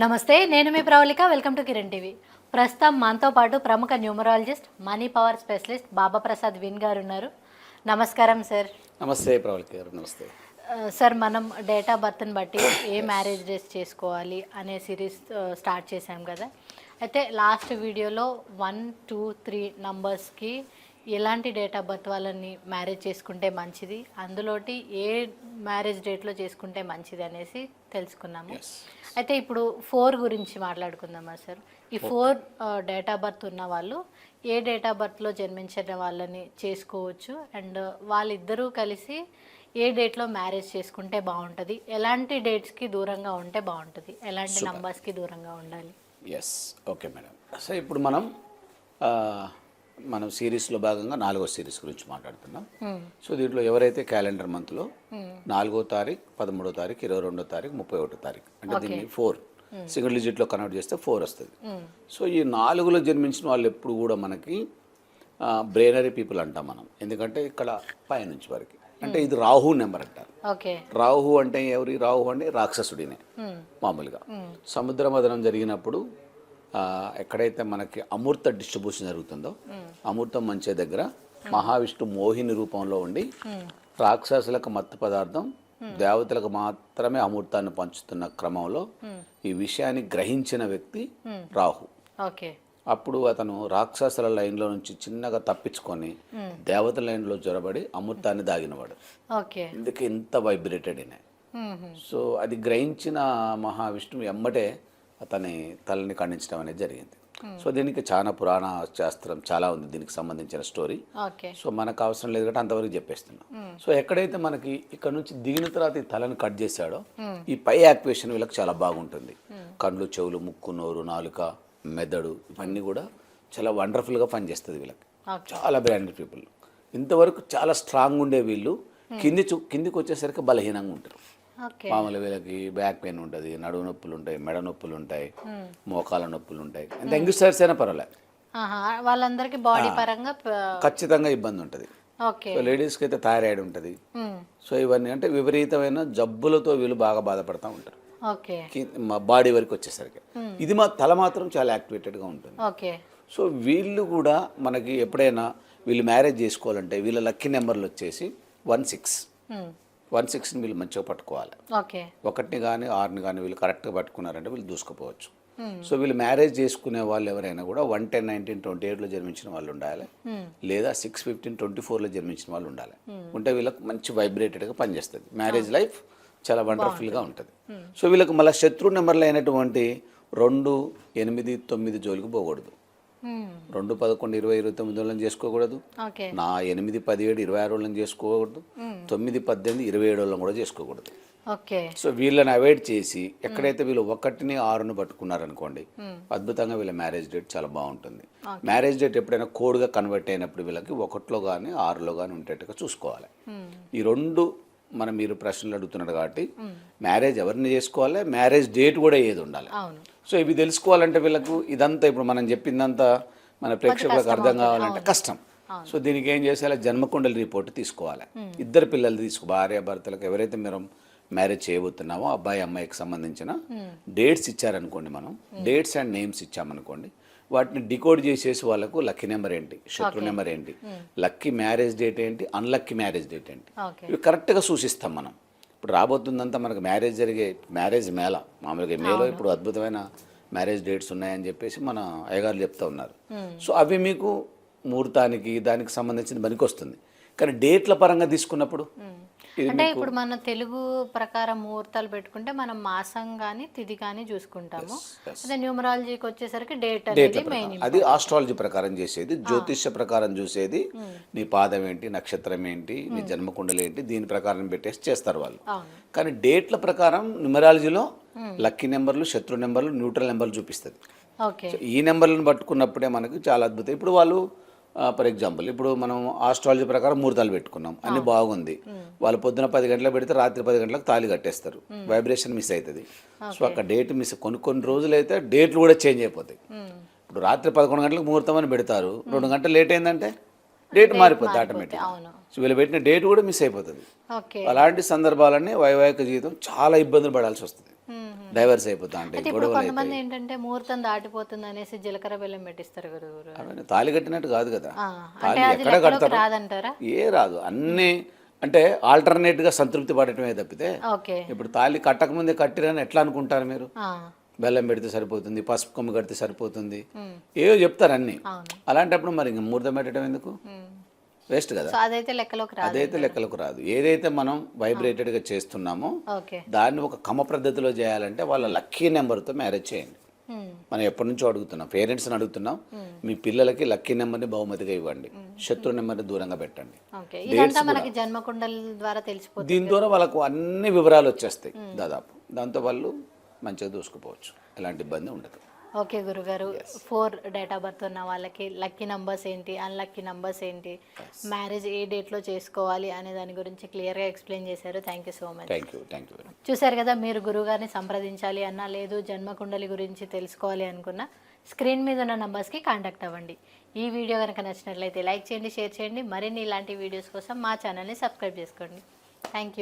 నమస్తే నేను మీ Pravallika welcome to Kiran TV. ప్రస్తుతం మనతో పాటు ప్రముఖ numerologist money power specialist Baba Prasad win గారు ఉన్నారు నమస్కారం సార్. నమస్తే ప్రవళిక గారు నమస్తే. సార్ మనం డేట్ ఆఫ్ బర్త్ని బట్టి ఏ మ్యారేజ్ డేస్ చేసుకోవాలి అనే సిరీస్ స్టార్ట్ చేశాం కదా. అయితే లాస్ట్ వీడియోలో వన్ టూ త్రీ నంబర్స్కి ఎలాంటి డేట్ ఆఫ్ బర్త్ వాళ్ళని మ్యారేజ్ చేసుకుంటే మంచిది? అందులోటి ఏ మ్యారేజ్ డేట్లో చేసుకుంటే మంచిది అనేసి తెలుసుకున్నాము. అయితే ఇప్పుడు ఫోర్ గురించి మాట్లాడుకుందామా సార్? ఈ ఫోర్ డేట్ ఆఫ్ బర్త్ ఉన్న వాళ్ళు ఏ డేట్ ఆఫ్ బర్త్లో జన్మించిన వాళ్ళని చేసుకోవచ్చు? అండ్ వాళ్ళిద్దరూ కలిసి ఏ డేట్లో మ్యారేజ్ చేసుకుంటే బాగుంటుంది? ఎలాంటి డేట్స్కి దూరంగా ఉంటే బాగుంటుంది? ఎలాంటి నంబర్స్కి దూరంగా ఉండాలి? ఎస్ ఓకే మేడం సో ఇప్పుడు మనం మనం సిరీస్లో భాగంగా నాలుగో సిరీస్ గురించి మాట్లాడుతున్నాం. సో దీంట్లో ఎవరైతే క్యాలెండర్ మంత్లో నాలుగో తారీఖు పదమూడో తారీఖు ఇరవై రెండో తారీఖు ముప్పై ఒకటో తారీఖు. అంటే దీన్ని ఫోర్. సింగిల్ డిజిట్లో కన్వర్ట్ చేస్తే ఫోర్ వస్తుంది. సో ఈ నాలుగులో జన్మించిన వాళ్ళు ఎప్పుడు కూడా మనకి బ్రెయినరీ పీపుల్ అంటాం మనం. ఎందుకంటే ఇక్కడ పైనుంచి వరకు. అంటే ఇది రాహు నెంబర్ అంటారు. రాహు అంటే ఎవరి? రాహు అంటే రాక్షసుడినే మామూలుగా. సముద్ర మదనం జరిగినప్పుడు ఎక్కడైతే మనకి అమూర్త డిస్ట్రిబ్యూషన్ జరుగుతుందో అమూర్తం మంచే దగ్గర మహావిష్ణు మోహిని రూపంలో ఉండి రాక్షసులకు మత్తు పదార్థం దేవతలకు మాత్రమే అమూర్తాన్ని పంచుతున్న క్రమంలో ఈ విషయాన్ని గ్రహించిన వ్యక్తి రాహు. ఓకే. అప్పుడు అతను రాక్షసుల లైన్లో నుంచి చిన్నగా తప్పించుకొని దేవతల లైన్లో జొరబడి అమృతాన్ని దాగినవాడు. ఓకే. ఇందుకే ఇంత వైబ్రేటెడ్ అయినాయి సో అది గ్రహించిన మహావిష్ణువు ఎమ్మటే అతని తలని ఖండించడం అనేది జరిగింది. సో దీనికి చాలా పురాణ శాస్త్రం చాలా ఉంది. దీనికి సంబంధించిన స్టోరీ. సో మనకు అవసరం లేదు కాబట్టి అంతవరకు చెప్పేస్తున్నాం. సో ఎక్కడైతే మనకి ఇక్కడ నుంచి దిగిన తర్వాత ఈ తలని కట్ చేశాడో ఈ పై యాక్టివేషన్ వీళ్ళకి చాలా బాగుంటుంది. కళ్ళు చెవులు ముక్కు నోరు నాలుక మెదడు ఇవన్నీ కూడా చాలా వండర్ఫుల్గా పనిచేస్తుంది వీళ్ళకి. చాలా బ్రాండెడ్ పీపుల్ ఇంతవరకు చాలా స్ట్రాంగ్ ఉండే వీళ్ళు కింది చు కిందికి వచ్చేసరికి బలహీనంగా ఉంటారు. మామూలు వీళ్ళకి బ్యాక్ పెయిన్ ఉంటుంది నడువు నొప్పులు ఉంటాయి మెడ నొప్పులు ఉంటాయి మోకాల నొప్పులు ఉంటాయి. ఎంత యంగ్స్టర్స్ అయినా పర్వాలేదు వాళ్ళందరికీ బాడీ పరంగా ఖచ్చితంగా ఇబ్బంది ఉంటుంది. సో లేడీస్కి అయితే థైరాయిడ్ ఉంటుంది. సో ఇవన్నీ అంటే విపరీతమైన జబ్బులతో వీళ్ళు బాగా బాధపడుతూ ఉంటారు. మా బాడీ వరకు వచ్చేసరికి. ఇది మా తల మాత్రం చాలా యాక్టివేటెడ్గా ఉంటుంది. సో వీళ్ళు కూడా మనకి ఎప్పుడైనా వీళ్ళు మ్యారేజ్ చేసుకోవాలంటే వీళ్ళ లక్కీ నెంబర్లు వచ్చేసి వన్ సిక్స్. వన్ సిక్స్ని వీళ్ళు మంచిగా పట్టుకోవాలి. ఓకే. ఒకటిని కానీ ఆరుని కానీ వీళ్ళు కరెక్ట్గా పట్టుకున్నారంటే వీళ్ళు దూసుకుపోవచ్చు. సో వీళ్ళు మ్యారేజ్ చేసుకునే వాళ్ళు ఎవరైనా కూడా వన్ టెన్ నైన్టీన్ ట్వంటీ ఎయిట్లో జన్మించిన వాళ్ళు ఉండాలి. లేదా సిక్స్ ఫిఫ్టీన్ ట్వంటీ ఫోర్లో జన్మించిన వాళ్ళు ఉండాలి. ఉంటే వీళ్ళకి మంచి వైబ్రేటెడ్గా పనిచేస్తుంది. మ్యారేజ్ లైఫ్ చాలా వండర్ఫుల్గా ఉంటుంది. సో వీళ్ళకి మళ్ళీ శత్రు నెంబర్లు అయినటువంటి రెండు ఎనిమిది తొమ్మిది జోలికి పోకూడదు. రెండు పదకొండు ఇరవై ఇరవై తొమ్మిది వాళ్ళని చేసుకోకూడదు. నా ఎనిమిది పదిహేడు ఇరవై ఆరు వాళ్ళని చేసుకోకూడదు. తొమ్మిది పద్దెనిమిది ఇరవై ఏడు వాళ్ళని కూడా చేసుకోకూడదు. సో వీళ్ళని అవాయిడ్ చేసి ఎక్కడైతే వీళ్ళు ఒకటిని ఆరుని పట్టుకున్నారనుకోండి అద్భుతంగా వీళ్ళ మ్యారేజ్ డేట్ చాలా బాగుంటుంది. మ్యారేజ్ డేట్ ఎప్పుడైనా కోడ్గా కన్వర్ట్ అయినప్పుడు వీళ్ళకి ఒకటిలో కానీ ఆరులో కానీ ఉండేట్టుగా చూసుకోవాలి. ఈ రెండు మనం మీరు ప్రశ్నలు అడుగుతున్నారు కాబట్టి మ్యారేజ్ ఎవరిని చేసుకోవాలి? మ్యారేజ్ డేట్ కూడా ఏది ఉండాలి? సో ఇవి తెలుసుకోవాలంటే వీళ్ళకు ఇదంతా ఇప్పుడు మనం చెప్పిందంతా మన ప్రేక్షకులకు అర్థం కావాలంటే కష్టం. సో దీనికి ఏం చేసేయాలి? జన్మకుండలి రిపోర్ట్ తీసుకోవాలి. ఇద్దరు పిల్లలు తీసుకో భార్య భర్తలకు ఎవరైతే మీరు మ్యారేజ్ చేయబోతున్నామో అబ్బాయి అమ్మాయికి సంబంధించిన డేట్స్ ఇచ్చారనుకోండి మనం డేట్స్ అండ్ నేమ్స్ ఇచ్చామనుకోండి వాటిని డికోడ్ చేసేసి వాళ్ళకు లక్కీ నెంబర్ ఏంటి? శత్రు నెంబర్ ఏంటి? లక్కీ మ్యారేజ్ డేట్ ఏంటి? అన్లక్కీ మ్యారేజ్ డేట్ ఏంటి? ఇవి కరెక్ట్గా సూచిస్తాం మనం. ఇప్పుడు రాబోతుందంతా మనకు మ్యారేజ్ జరిగే మ్యారేజ్ మేళ. మామూలుగా మేలో ఇప్పుడు అద్భుతమైన మ్యారేజ్ డేట్స్ ఉన్నాయని చెప్పేసి మన అయ్యగారు చెప్తా ఉన్నారు. సో అవి మీకు ముహూర్తానికి దానికి సంబంధించిన పనికి వస్తుంది కానీ డేట్ల పరంగా తీసుకున్నప్పుడు? అంటే ఇప్పుడు మన తెలుగు ప్రకారం ముహూర్తాలు పెట్టుకుంటే మనం మాసం కానీ తిథి కానీ చూసుకుంటాము అదే న్యూమరాలజీకి వచ్చేసరికి డేట్ అనేది మెయిన్ అది ఆస్ట్రాలజీ ప్రకారం చేసేది జ్యోతిష్య ప్రకారం చూసేది నీ పాదం ఏంటి నక్షత్రం ఏంటి నీ జన్మకుండలు ఏంటి దీని ప్రకారం పెట్టేసి చేస్తారు వాళ్ళు. కానీ డేట్ల ప్రకారం న్యూమరాలజీలో లక్కీ నెంబర్లు శత్రు నెంబర్లు న్యూట్రల్ నెంబర్లు చూపిస్తుంది. ఈ నెంబర్లను పట్టుకున్నప్పుడే మనకు చాలా అద్భుతం. ఇప్పుడు వాళ్ళు ఫర్ ఎగ్జాంపుల్ ఇప్పుడు మనం ఆస్ట్రాలజీ ప్రకారం ముహూర్తాలు పెట్టుకున్నాం. అన్ని బాగుంది. వాళ్ళు పొద్దున పది గంటలకు పెడితే రాత్రి పది గంటలకు తాళి కట్టేస్తారు. వైబ్రేషన్ మిస్ అవుతుంది సో అక్కడ డేట్ మిస్ కొన్ని కొన్ని రోజులు అయితే డేట్లు కూడా చేంజ్ అయిపోతాయి. ఇప్పుడు రాత్రి పదకొండు గంటలకు ముహూర్తం అని పెడతారు. రెండు గంటలు లేట్ అయిందంటే? డేట్ మారిపోద్ది ఆటోమేటిక్ సో వీళ్ళు పెట్టిన డేట్ కూడా మిస్ అయిపోతుంది. అలాంటి సందర్భాలన్నీ వైవాహిక జీవితం చాలా ఇబ్బందులు పడాల్సి వస్తుంది. డైవర్స్ అయిపోతా కొంతమంది ఏంటంటే ముహూర్తం దాటిపోతుంది అనేసి జీలకర్ర బెల్లం పెట్టిస్తారు తాళి కట్టినట్టు కాదు కదా. అంటే ఎక్కడ కడతారు? ఏ రాదు. అన్నీ అంటే ఆల్టర్నేట్గా సంతృప్తి పడటమే తప్పితే ఇప్పుడు తాళి కట్టకముందే కట్టిరని ఎట్లా అనుకుంటారు మీరు? బెల్లం పెడితే సరిపోతుంది పసుపు కొమ్ము కడితే సరిపోతుంది. ఏవో చెప్తారు అన్నీ. అలాంటప్పుడు మరి ఇంక ముహూర్తం పెట్టడం ఎందుకు. వేస్ట్ కదా. అదైతే లెక్కలోకి రాదు అదైతే లెక్కలకు రాదు. ఏదైతే మనం వైబ్రేటెడ్గా చేస్తున్నామో దాన్ని ఒక క్రమ పద్ధతిలో చేయాలంటే వాళ్ళ లక్కీ నెంబర్తో మ్యారేజ్ చేయండి. మనం ఎప్పటి నుంచో అడుగుతున్నాం పేరెంట్స్ని అడుగుతున్నాం మీ పిల్లలకి లక్కీ నెంబర్ని బహుమతిగా ఇవ్వండి శత్రు నెంబర్ని దూరంగా పెట్టండి. దీని ద్వారా వాళ్ళకు అన్ని వివరాలు వచ్చేస్తాయి దాదాపు. దాంతో వాళ్ళు మంచిగా దూసుకుపోవచ్చు. ఎలాంటి ఇబ్బంది ఉండదు. ఓకే గురుగారు ఫోర్ డేట్ ఆఫ్ బర్త్ ఉన్న వాళ్ళకి లక్కీ నంబర్స్ ఏంటి అన్లక్కీ నంబర్స్ ఏంటి మ్యారేజ్ ఏ డేట్లో చేసుకోవాలి అనే దాని గురించి క్లియర్గా ఎక్స్ప్లెయిన్ చేశారు. Thank you so much. Thank you thank you చూశారు కదా మీరు గురువుగారిని సంప్రదించాలి అన్నా లేదు జన్మకుండలి గురించి తెలుసుకోవాలి అనుకున్న స్క్రీన్ మీద ఉన్న నంబర్స్కి కాంటాక్ట్ అవ్వండి. ఈ వీడియో కనుక నచ్చినట్లయితే లైక్ చేయండి షేర్ చేయండి. మరిన్ని ఇలాంటి వీడియోస్ కోసం మా ఛానల్ని సబ్స్క్రైబ్ చేసుకోండి. Thank you